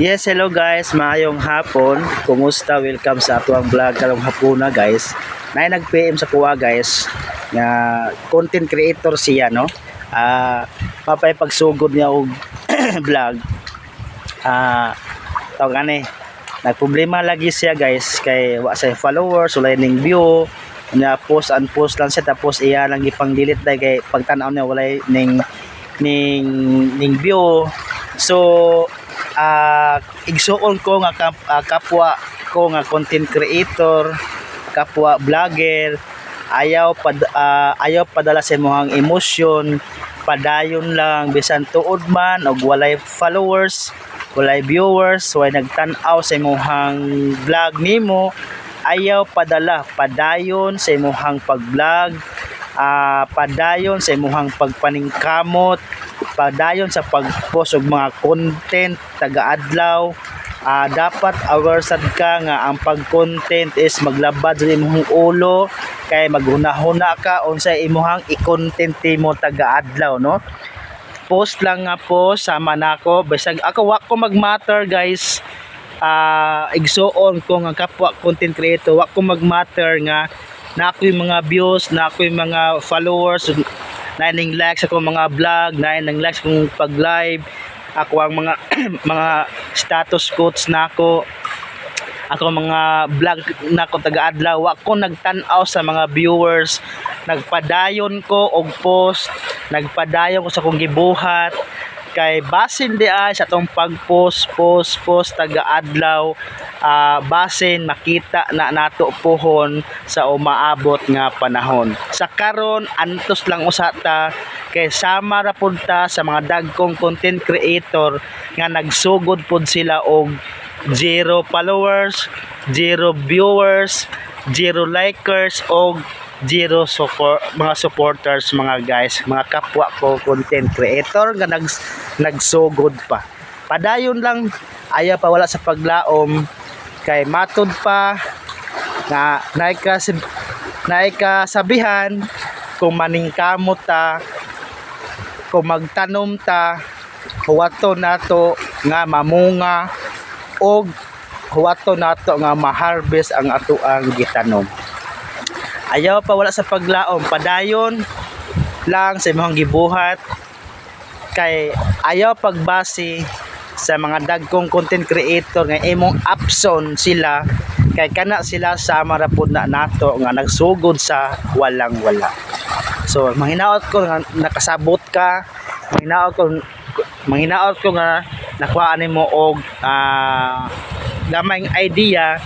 Yes, hello guys, maayong hapon. Kumusta? Welcome sa atuang vlog karong hapuna guys. Nay nag-PM sa kuha guys nga content creator siya no. Ah, papay pagsugod niya og vlog. Ah, tawag ani. Nagproblema lagi siya guys kay wa sa followers, wala ning view. Nya post and post lang siya tapos iya lang gipang delete dai kay pagtan-aw niya wala ning ning ning view. So ah igsuon ko nga kap- ah, kapwa ko nga content creator, kapwa vlogger, ayaw pad ah, ayaw padala sa imong emosyon, padayon lang bisan tuod man og walay followers, walay viewers, way nagtan-aw sa imong vlog nimo, ayaw padala, padayon sa imong pag-vlog, ah, padayon sa imong pagpaningkamot, padayon sa pag-post og mga content taga-adlaw. Ah, dapat aware sad ka nga ang pag-content is maglabad sa imong ulo kay maghunahuna ka unsay imong i-content mo taga-adlaw no? Post lang nga po sama nako bisag ako wa ko mag-matter guys. Ah igsuon ko nga kapwa content creator wa ko mag-matter nga na ako yung mga views na ako yung mga followers na ning likes ako mga vlog na ning likes kong pag live ako ang mga mga status quotes na ako. Ako mga vlog na ko taga-adlaw. Wa ko nagtan-aw sa mga viewers. Nagpadayon ko og post. Nagpadayon ko sa kong gibuhat kay basin di ay sa tong pag-post post post taga-adlaw ah, basin makita na nato pohon sa umaabot nga panahon. Sa karon antos lang usata kay sama ra pud ta sa mga dagkong content creator nga nagsugod pud sila og zero followers, zero viewers, zero likers o zero support, mga supporters mga guys, mga kapwa ko content creator nga nag, nagsugod pa. Padayon lang ayaw pa wala sa paglaom kay matod pa nga naika sabihan kung maningkamot ta kung magtanom ta huwato nato nga mamunga og huwato nato nga ma-harvest ang ato ang gitanom. Ayaw pa wala sa paglaom, padayon lang sa imong gibuhat kay ayaw pagbase sa mga dagkong content creator nga imong upson sila. Kay kana sila sama ra pud na nato nga nagsugod sa walang wala. So manghinaot ko nga nakasabot ka, manghinaot ko manghinaot ko nga nakuha mo og ah, gamayng idea